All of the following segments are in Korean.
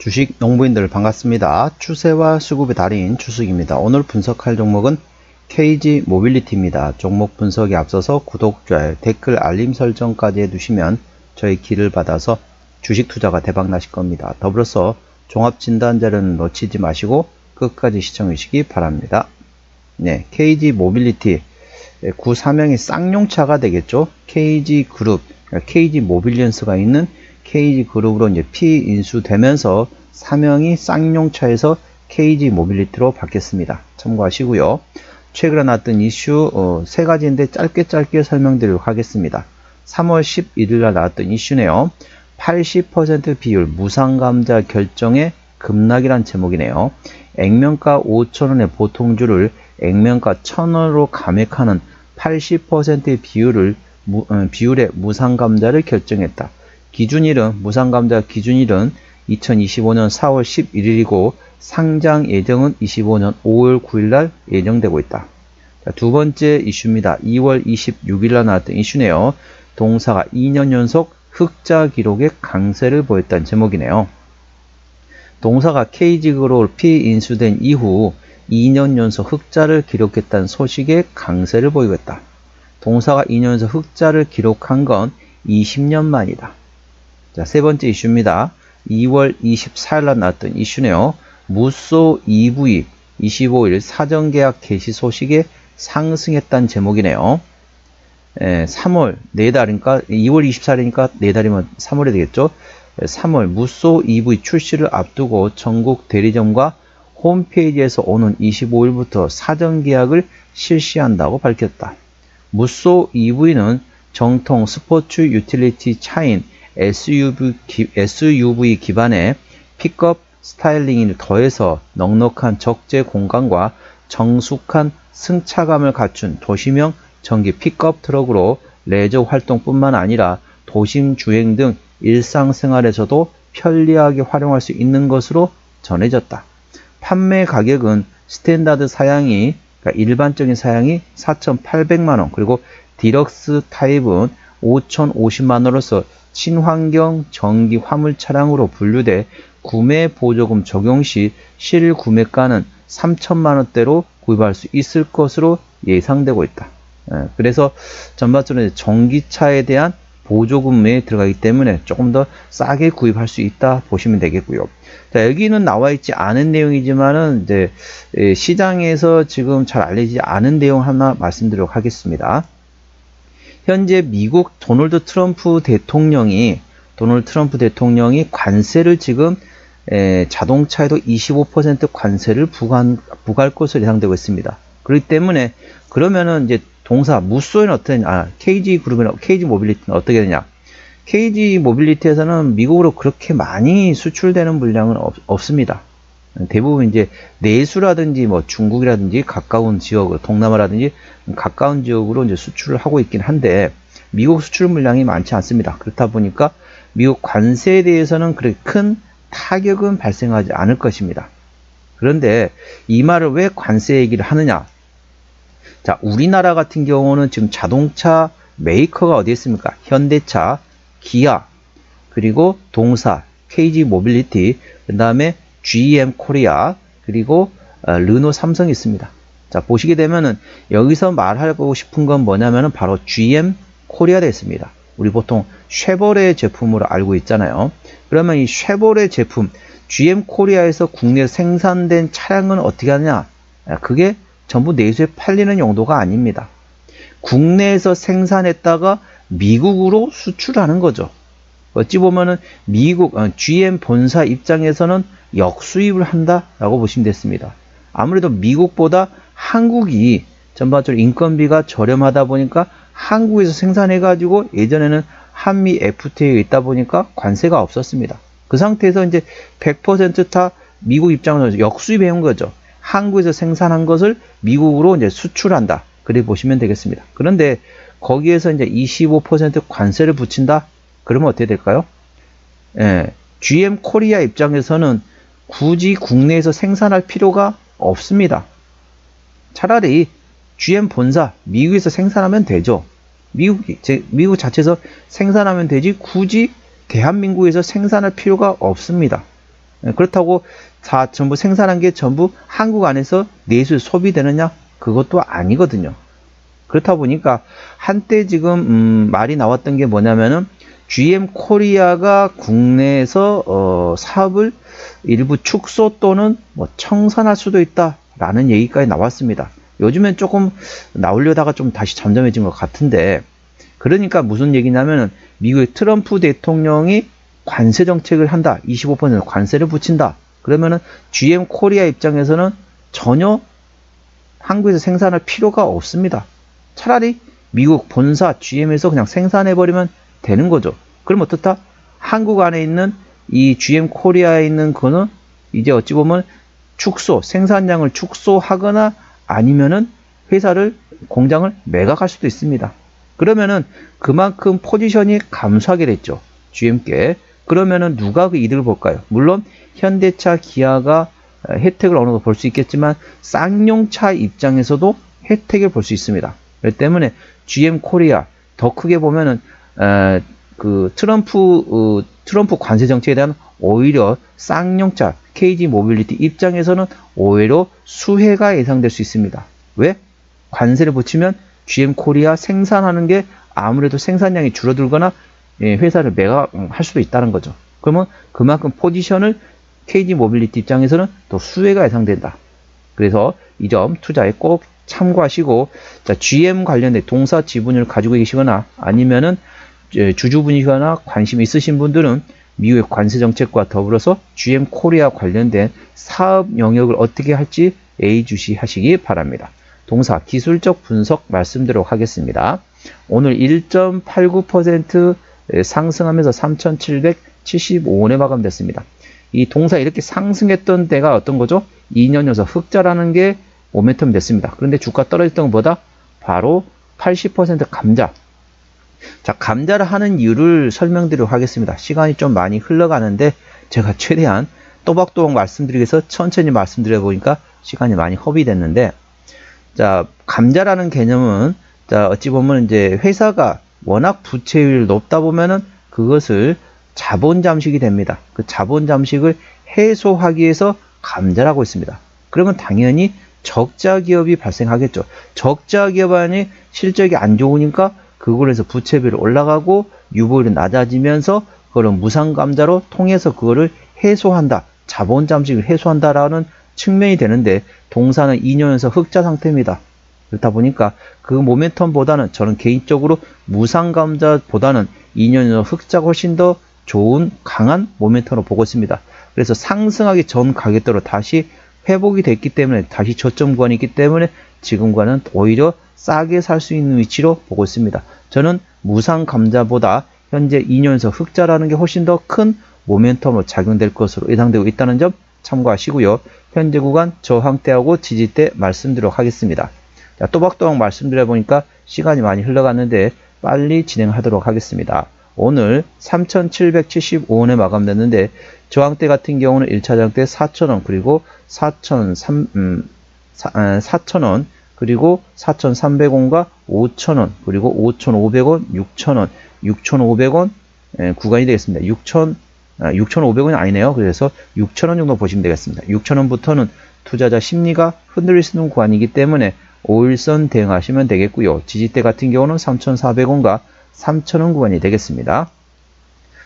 주식 농부인들 반갑습니다. 추세와 수급의 달인 추석입니다. 오늘 분석할 종목은 KG 모빌리티입니다. 종목 분석에 앞서서 구독, 좋아요, 댓글, 알림 설정까지 해두시면 저희 길을 받아서 주식 투자가 대박 나실 겁니다. 더불어서 종합 진단 자료는 놓치지 마시고 끝까지 시청해 주시기 바랍니다. 네, KG 모빌리티 네, 구 사명이 쌍용차가 되겠죠. KG 그룹, 그러니까 KG 모빌리언스가 있는 KG 그룹으로 이제 피인수되면서 사명이 쌍용차에서 KG 모빌리티로 바뀌었습니다. 참고하시고요. 최근에 나왔던 이슈 어, 세 가지인데 짧게 짧게 설명드리도록 하겠습니다. 3월 11일 날 나왔던 이슈네요. 80% 비율 무상감자 결정의 급락이란 제목이네요. 액면가 5천원의 보통주를 액면가 1,000원으로 감액하는 80%의 비율을 무, 어, 비율의 무상감자를 결정했다. 기준일은 무상감자 기준일은 2025년 4월 11일이고 상장 예정은 25년 5월 9일날 예정되고 있다. 자, 두 번째 이슈입니다. 2월 26일날 나왔던 이슈네요. 동사가 2년 연속 흑자 기록의 강세를 보였다는 제목이네요. 동사가 KG그룹 피인수된 이후 2년 연속 흑자를 기록했다는 소식에 강세를 보이고 있다. 동사가 2년 연속 흑자를 기록한 건 20년 만이다. 자, 세 번째 이슈입니다. 2월 24일 날 나왔던 이슈네요. 무소 EV 25일 사전계약 개시 소식에 상승했다는 제목이네요. 에, 3월, 4달이니까, 2월 24일이니까 4달이면 3월이 되겠죠. 3월 무소 EV 출시를 앞두고 전국 대리점과 홈페이지에서 오는 25일부터 사전 계약을 실시한다고 밝혔다. 무소 EV는 정통 스포츠 유틸리티 차인 SUV, 기, SUV 기반의 픽업 스타일링을 더해서 넉넉한 적재 공간과 정숙한 승차감을 갖춘 도시명 전기 픽업 트럭으로 레저 활동뿐만 아니라 도심 주행 등 일상생활에서도 편리하게 활용할 수 있는 것으로 전해졌다. 판매 가격은 스탠다드 사양이 그러니까 일반적인 사양이 4,800만 원 그리고 디럭스 타입은 5,050만 원으로서 친환경 전기 화물 차량으로 분류돼 구매 보조금 적용 시 실구매가는 3천만 원대로 구입할 수 있을 것으로 예상되고 있다. 예, 그래서 전반적으로 전기차에 대한 보조금에 들어가기 때문에 조금 더 싸게 구입할 수 있다 보시면 되겠고요. 자, 여기는 나와 있지 않은 내용이지만은 이제 예, 시장에서 지금 잘 알려지지 않은 내용 하나 말씀드리도록 하겠습니다. 현재 미국 도널드 트럼프 대통령이 도널드 트럼프 대통령이 관세를 지금 에, 자동차에도 25% 관세를 부과한, 부과할 것으로 예상되고 있습니다. 그렇기 때문에 그러면은 이제 동사 무소에는 어떤 아 KG 그룹이나 KG 모빌리티는 어떻게 되냐? KG 모빌리티에서는 미국으로 그렇게 많이 수출되는 물량은 없, 없습니다. 대부분 이제 내수라든지 뭐 중국이라든지 가까운 지역, 동남아라든지 가까운 지역으로 이제 수출을 하고 있긴 한데 미국 수출 물량이 많지 않습니다. 그렇다 보니까 미국 관세에 대해서는 그렇게 큰 타격은 발생하지 않을 것입니다. 그런데 이 말을 왜 관세 얘기를 하느냐? 자, 우리나라 같은 경우는 지금 자동차 메이커가 어디 있습니까? 현대차, 기아, 그리고 동사, KG 모빌리티, 그 다음에 GM 코리아, 그리고 어, 르노 삼성이 있습니다. 자, 보시게 되면은 여기서 말하고 싶은 건 뭐냐면은 바로 GM 코리아 되있습니다 우리 보통 쉐보레 제품으로 알고 있잖아요. 그러면 이 쉐보레 제품 GM 코리아에서 국내 생산된 차량은 어떻게 하느냐? 아, 그게 전부 내수에 팔리는 용도가 아닙니다. 국내에서 생산했다가 미국으로 수출하는 거죠. 어찌 보면은 미국 GM 어, 본사 입장에서는 역수입을 한다라고 보시면 됐습니다. 아무래도 미국보다 한국이 전반적으로 인건비가 저렴하다 보니까 한국에서 생산해 가지고 예전에는 한미 FTA에 있다 보니까 관세가 없었습니다. 그 상태에서 이제 100%다 미국 입장으로 역수입해 온 거죠. 한국에서 생산한 것을 미국으로 이제 수출한다. 그래 보시면 되겠습니다. 그런데 거기에서 이제 25% 관세를 붙인다? 그러면 어떻게 될까요? 예, GM 코리아 입장에서는 굳이 국내에서 생산할 필요가 없습니다. 차라리 GM 본사 미국에서 생산하면 되죠. 미국 미국 자체에서 생산하면 되지 굳이 대한민국에서 생산할 필요가 없습니다. 예, 그렇다고 다 전부 생산한 게 전부 한국 안에서 내수 소비되느냐? 그것도 아니거든요. 그렇다 보니까 한때 지금 음, 말이 나왔던 게 뭐냐면은 GM 코리아가 국내에서 어, 사업을 일부 축소 또는 뭐 청산할 수도 있다라는 얘기까지 나왔습니다. 요즘엔 조금 나오려다가 좀 다시 잠잠해진 것 같은데 그러니까 무슨 얘기냐면은 미국의 트럼프 대통령이 관세 정책을 한다. 25% 관세를 붙인다. 그러면은 GM 코리아 입장에서는 전혀 한국에서 생산할 필요가 없습니다. 차라리 미국 본사 GM에서 그냥 생산해 버리면 되는 거죠. 그럼 어떻다? 한국 안에 있는 이 GM 코리아에 있는 거는 이제 어찌 보면 축소, 생산량을 축소하거나 아니면은 회사를 공장을 매각할 수도 있습니다. 그러면은 그만큼 포지션이 감소하게 됐죠. GM께. 그러면은 누가 그 이득을 볼까요? 물론 현대차, 기아가 혜택을 어느 정도 볼 수 있겠지만 쌍용차 입장에서도 혜택을 볼 수 있습니다. 그렇기 때문에 GM 코리아 더 크게 보면은 에, 그 트럼프 어, 트럼프 관세 정책에 대한 오히려 쌍용차 KG 모빌리티 입장에서는 오히려 수혜가 예상될 수 있습니다. 왜? 관세를 붙이면 GM 코리아 생산하는 게 아무래도 생산량이 줄어들거나 예, 회사를 매각할 수도 있다는 거죠. 그러면 그만큼 포지션을 KG 모빌리티 입장에서는 또 수혜가 예상된다. 그래서 이 점 투자에 꼭 참고하시고 자, GM 관련된 동사 지분을 가지고 계시거나 아니면은 주주분이거나 관심 있으신 분들은 미국의 관세 정책과 더불어서 GM 코리아 관련된 사업 영역을 어떻게 할지 예의주시하시기 바랍니다. 동사 기술적 분석 말씀드리도록 하겠습니다. 오늘 1.89% 상승하면서 3,775원에 마감됐습니다. 이 동사 이렇게 상승했던 때가 어떤 거죠? 2년 연속 흑자라는 게 모멘텀 됐습니다. 그런데 주가 떨어졌던 것보다 바로 80% 감자. 자, 감자를 하는 이유를 설명드리도록 하겠습니다. 시간이 좀 많이 흘러가는데 제가 최대한 또박또박 말씀드리기 위해서 천천히 말씀드려 보니까 시간이 많이 허비됐는데 자, 감자라는 개념은 자, 어찌 보면 이제 회사가 워낙 부채율이 높다 보면은 그것을 자본 잠식이 됩니다. 그 자본 잠식을 해소하기 위해서 감자라고 있습니다. 그러면 당연히 적자 기업이 발생하겠죠. 적자 기업 안에 실적이 안 좋으니까 그걸 해서 부채비를 올라가고 유보율이 낮아지면서 그걸 무상 감자로 통해서 그거를 해소한다. 자본 잠식을 해소한다라는 측면이 되는데 동사는 2년에서 흑자 상태입니다. 그렇다 보니까 그 모멘텀보다는 저는 개인적으로 무상 감자보다는 2년에서 흑자가 훨씬 더 좋은 강한 모멘텀으로 보고 있습니다. 그래서 상승하기 전 가격대로 다시 회복이 됐기 때문에 다시 저점 구간이 있기 때문에 지금과는 오히려 싸게 살 수 있는 위치로 보고 있습니다. 저는 무상 감자보다 현재 2년에서 흑자라는 게 훨씬 더 큰 모멘텀으로 작용될 것으로 예상되고 있다는 점 참고하시고요. 현재 구간 저항대하고 지지대 말씀드리도록 하겠습니다. 자, 또박또박 말씀드려 보니까 시간이 많이 흘러갔는데 빨리 진행하도록 하겠습니다. 오늘 3,775원에 마감됐는데 저항대 같은 경우는 1차 저항대 4,000원 그리고 4,003 음, 4,000원 그리고 4,300원과 5,000원 그리고 5,500원 6,000원 6,500원 예, 구간이 되겠습니다. 6,000 6,500원이 아, 아니네요. 그래서 6,000원 정도 보시면 되겠습니다. 6,000원부터는 투자자 심리가 흔들릴 수 있는 구간이기 때문에 5일선 대응하시면 되겠고요. 지지대 같은 경우는 3,400원과 3,000원 구간이 되겠습니다.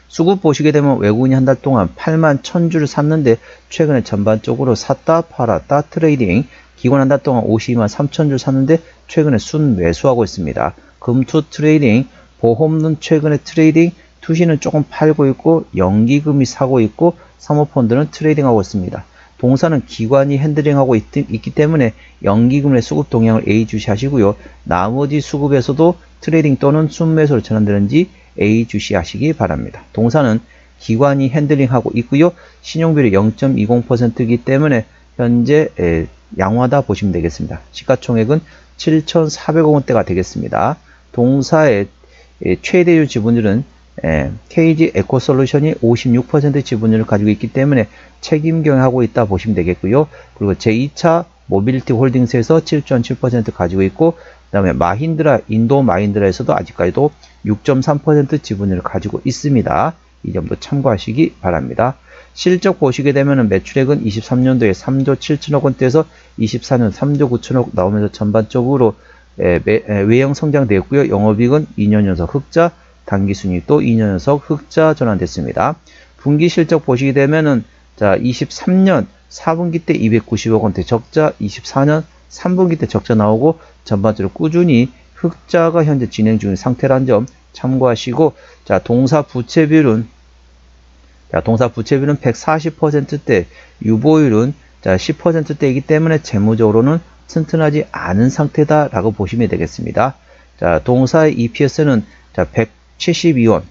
수급 보시게 되면 외국인이 한 달 동안 8만 1000주를 샀는데 최근에 전반적으로 샀다 팔았다 트레이딩 기관 한 달 동안 52만 3000주를 샀는데 최근에 순 매수하고 있습니다. 금투 트레이딩 보험은 최근에 트레이딩 투시는 조금 팔고 있고 연기금이 사고 있고 사모펀드는 트레이딩하고 있습니다. 동사는 기관이 핸들링하고 있, 기 때문에 연기금의 수급 동향을 A주시하시고요. 나머지 수급에서도 트레이딩 또는 순매수로 전환되는지 A주시하시기 바랍니다. 동사는 기관이 핸들링하고 있고요. 신용비율이 0.20%이기 때문에 현재 양호하다 보시면 되겠습니다. 시가총액은 7,400억 원대가 되겠습니다. 동사의 최대율 지분율은 KG 에코솔루션이 56% 지분율을 가지고 있기 때문에 책임 경영하고 있다 보시면 되겠고요. 그리고 제2차 모빌리티 홀딩스에서 7.7% 가지고 있고 그 다음에 마힌드라 인도 마힌드라에서도 아직까지도 6.3% 지분을 가지고 있습니다. 이 점도 참고하시기 바랍니다. 실적 보시게 되면 매출액은 23년도에 3조 7천억 원대에서 24년 3조 9천억 나오면서 전반적으로 에, 매- 에, 외형 성장되었고요. 영업이익은 2년 연속 흑자, 당기순이익도 2년 연속 흑자 전환됐습니다. 분기 실적 보시게 되면은 자 23년 4분기 때 290억 원대 적자, 24년 3분기 때 적자 나오고 전반적으로 꾸준히 흑자가 현재 진행 중인 상태라는 점 참고하시고 자 동사 부채 비율은 자 동사 부채 비율은 140%대 유보율은 자 10%대이기 때문에 재무적으로는 튼튼하지 않은 상태다라고 보시면 되겠습니다. 자 동사의 EPS는 자 172원,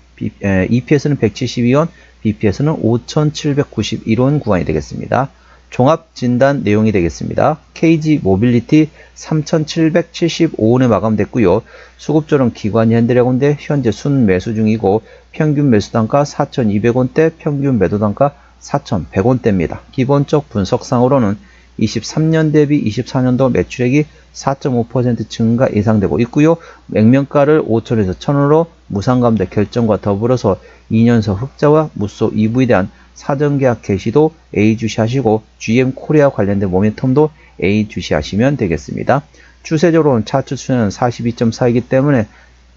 EPS는 172원, BPS는 5,791원 구간이 되겠습니다. 종합 진단 내용이 되겠습니다. KG 모빌리티 3,775원에 마감됐고요. 수급조는 기관이 핸드래곤데 현재 순 매수 중이고 평균 매수 단가 4,200원대, 평균 매도 단가 4,100원대입니다. 기본적 분석상으로는 23년 대비 24년도 매출액이 4.5% 증가 예상되고 있고요. 액면가를 5천에서 1,000원으로 무상감대 결정과 더불어서 2년서 흑자와 무소 2부에 대한 사전계약 개시도 A 주시하시고 GM 코리아 관련된 모멘텀도 A 주시하시면 되겠습니다. 추세적으로는 차트 추세는 42.4이기 때문에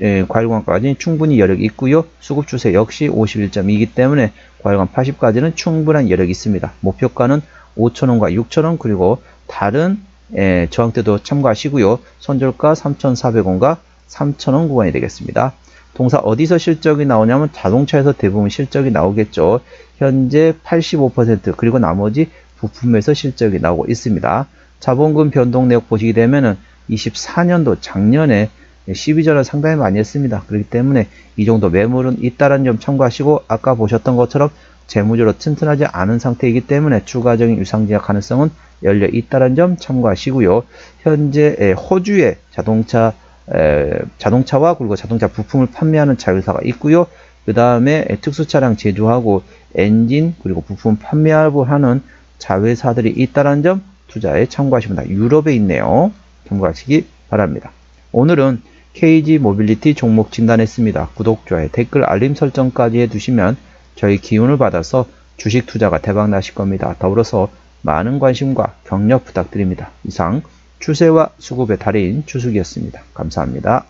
예, 과일관까지 충분히 여력이 있고요. 수급 추세 역시 51.2이기 때문에 과일관 80까지는 충분한 여력이 있습니다. 목표가는 5,000원과 6,000원 그리고 다른 예, 저항대도 참고하시고요. 손절가 3,400원과 3,000원 구간이 되겠습니다. 동사 어디서 실적이 나오냐면 자동차에서 대부분 실적이 나오겠죠. 현재 85% 그리고 나머지 부품에서 실적이 나오고 있습니다. 자본금 변동 내역 보시게 되면은 24년도 작년에 시비전을 상당히 많이 했습니다. 그렇기 때문에 이 정도 매물은 있다는 점 참고하시고 아까 보셨던 것처럼 재무적으로 튼튼하지 않은 상태이기 때문에 추가적인 유상증약 가능성은 열려 있다는 점 참고하시고요. 현재 에, 호주의 자동차 에, 자동차와 그리고 자동차 부품을 판매하는 자회사가 있고요. 그 다음에 특수 차량 제조하고 엔진 그리고 부품 판매하고 하는 자회사들이 있다는 점 투자에 참고하시면 유럽에 있네요. 참고하시기 바랍니다. 오늘은 KG 모빌리티 종목 진단했습니다. 구독, 좋아요, 댓글, 알림 설정까지 해두시면 저희 기운을 받아서 주식 투자가 대박 나실 겁니다. 더불어서 많은 관심과 격려 부탁드립니다. 이상 추세와 수급의 달인 추숙이었습니다. 감사합니다.